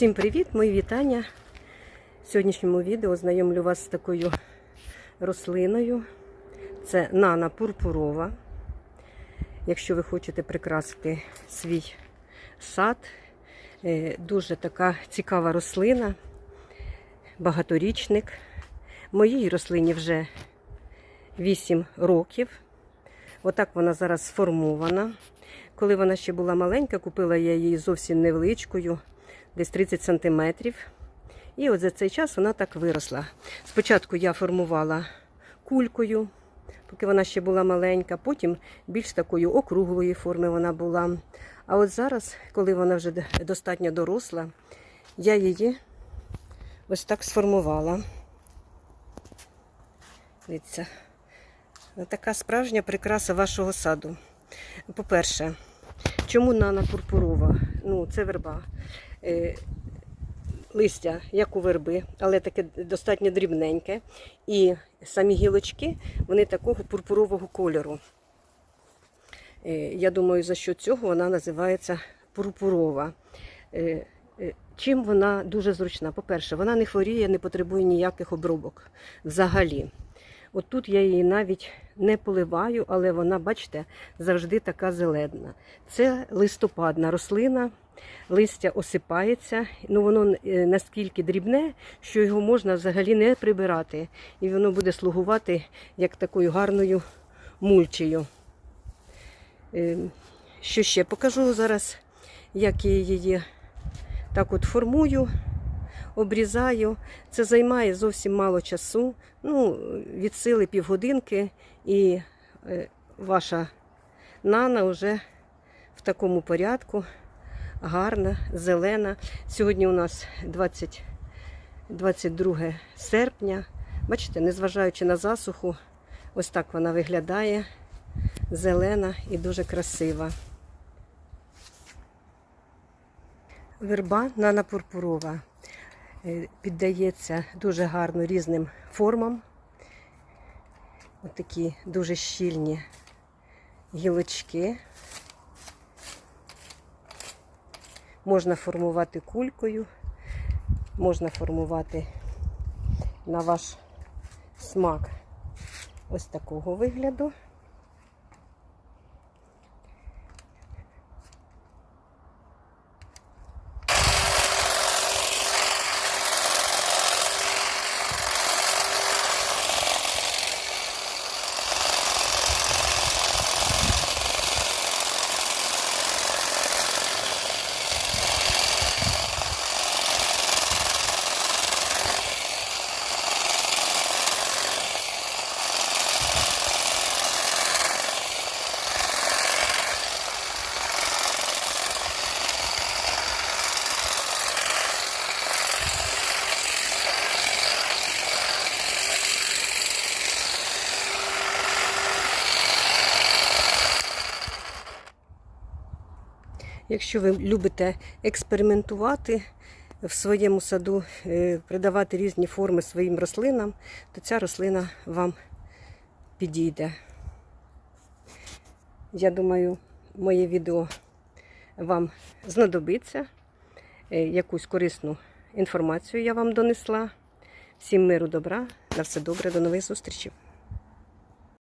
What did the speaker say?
Всім привіт, мої вітання. В сьогоднішньому відео знайомлю вас з такою рослиною. Це нана пурпурова. Якщо ви хочете прикрасити свій сад, е, дуже така цікава рослина, багаторічник. Моїй рослині вже 8 років. Отак вона зараз сформована. Коли вона ще була маленька, купила я її зовсім невеличкою, десь 30 сантиметрів. І от за цей час вона так виросла. Спочатку я формувала кулькою, поки вона ще була маленька, потім більш такою округлої форми вона була. А от зараз, коли вона вже достатньо доросла, я її ось так сформувала. Дивіться, така справжня прикраса вашого саду. По-перше, чому нана пурпурова? Ну, це верба. Е, листя, як у верби, але таке достатньо дрібненьке. І самі гілочки, вони такого пурпурового кольору. Е, я думаю, за що цього вона називається пурпурова. Е, Чим вона дуже зручна? По-перше, вона не хворіє, не потребує ніяких обробок взагалі. От тут я її навіть не поливаю, але вона, бачите, завжди така зелена. Це листопадна рослина, листя осипається, ну воно е, наскільки дрібне, що його можна взагалі не прибирати. І воно буде слугувати як такою гарною мульчею. Е, Що ще покажу зараз, як я її так от формую обрізаю. Це займає зовсім мало часу. Ну, від сили півгодинки, і е, ваша нана вже в такому порядку. Гарна, зелена. Сьогодні у нас 20, 22 серпня. Бачите, незважаючи на засуху, ось так вона виглядає. Зелена і дуже красива. Верба нана пурпурова. Е, піддається дуже гарно різним формам. Ось такі дуже щільні гілочки. Можна формувати кулькою, можна формувати на ваш смак ось такого вигляду. Якщо ви любите експериментувати в своєму саду, е, придавати різні форми своїм рослинам, то ця рослина вам підійде. Я думаю, моє відео вам знадобиться. Е, Якусь корисну інформацію я вам донесла. Всім миру, добра, на все добре, до нових зустрічей.